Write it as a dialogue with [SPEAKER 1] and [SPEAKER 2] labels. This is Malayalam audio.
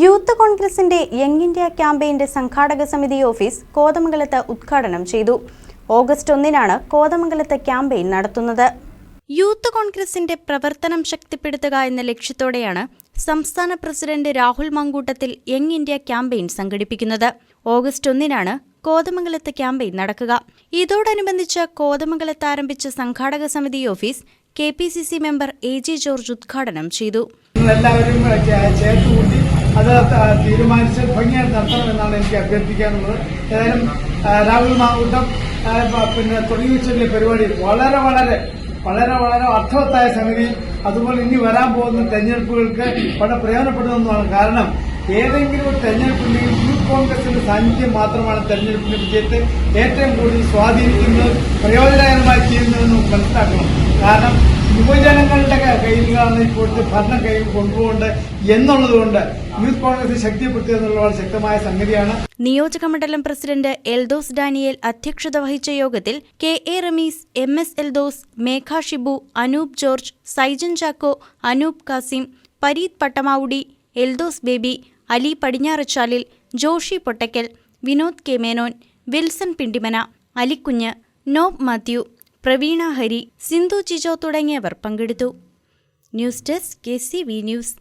[SPEAKER 1] യൂത്ത് കോൺഗ്രസിന്റെ യങ് ഇന്ത്യ ക്യാമ്പയിന്റെ സംഘാടക സമിതി ഓഫീസ് കോതമംഗലത്ത് ഉദ്ഘാടനം ചെയ്തു. ഓഗസ്റ്റ് ഒന്നിനാണ് കോതമംഗലത്ത് ക്യാമ്പയിൻ നടത്തുന്നത്. യൂത്ത് കോൺഗ്രസിന്റെ പ്രവർത്തനം ശക്തിപ്പെടുത്തുക എന്ന ലക്ഷ്യത്തോടെയാണ് സംസ്ഥാന president Rahul Mamkootathil young India campaign സംഘടിപ്പിക്കുന്നത്. ഓഗസ്റ്റ് ഒന്നിനാണ് കോതമംഗലത്ത് ക്യാമ്പയിൻ നടക്കുക. ഇതോടനുബന്ധിച്ച് കോതമംഗലത്ത് ആരംഭിച്ച സംഘാടക സമിതി office K P C C member A G George ഉദ്ഘാടനം ചെയ്തു.
[SPEAKER 2] അത് തീരുമാനിച്ച് തീരുമാനിച്ച് നടത്തണം എന്നാണ് എനിക്ക് അഭ്യർത്ഥിക്കാനുള്ളത്. ഏതായാലും രാഹുൽ മാവൂട്ടം പിന്നെ തുടങ്ങി വെച്ചിട്ടുള്ള പരിപാടി വളരെ വളരെ വളരെ വളരെ അർത്ഥവത്തായ സമിതി അതുപോലെ ഇനി വരാൻ പോകുന്ന തെരഞ്ഞെടുപ്പുകൾക്ക് വളരെ പ്രയോജനപ്പെടുന്നതാണ് കാരണം ഏതെങ്കിലും ഒരു തെരഞ്ഞെടുപ്പുണ്ടെങ്കിൽ യൂത്ത് കോൺഗ്രസിന്റെ സാന്നിധ്യം മാത്രമാണ് തെരഞ്ഞെടുപ്പിന്റെ വിജയത്തെ ഏറ്റവും കൂടുതൽ സ്വാധീനിക്കുന്നത് പ്രയോജനകരമായി ചെയ്യുന്നതെന്ന് മനസ്സിലാക്കണം. കാരണം യുവജനങ്ങളുടെ കയ്യിലാണ് ഇപ്പോഴത്തെ ഭരണം കയ്യിൽ കൊണ്ടുപോകേണ്ടത് എന്നുള്ളതുകൊണ്ട് യൂത്ത് കോൺഗ്രസ് ശക്തിപ്പെടുത്തുക എന്നുള്ള ശക്തമായ സംഗതിയാണ്.
[SPEAKER 1] നിയോജക മണ്ഡലം പ്രസിഡന്റ് എൽദോസ് ഡാനിയേൽ അധ്യക്ഷത വഹിച്ച യോഗത്തിൽ K A Ramees M S Eldhose Megha Shibu Anoop George Saijan Chacko Anoop Kasim Pareeth Pattamavudi Eldhose Baby Ali Padinjarachalil Joshy Pottakkal Vinod K Menon Wilson Pindimana Alikunju Nob Mathew Praveena Hari Sindhu Chijo തുടങ്ങിയവർ പങ്കെടുത്തു. News desk K C V news.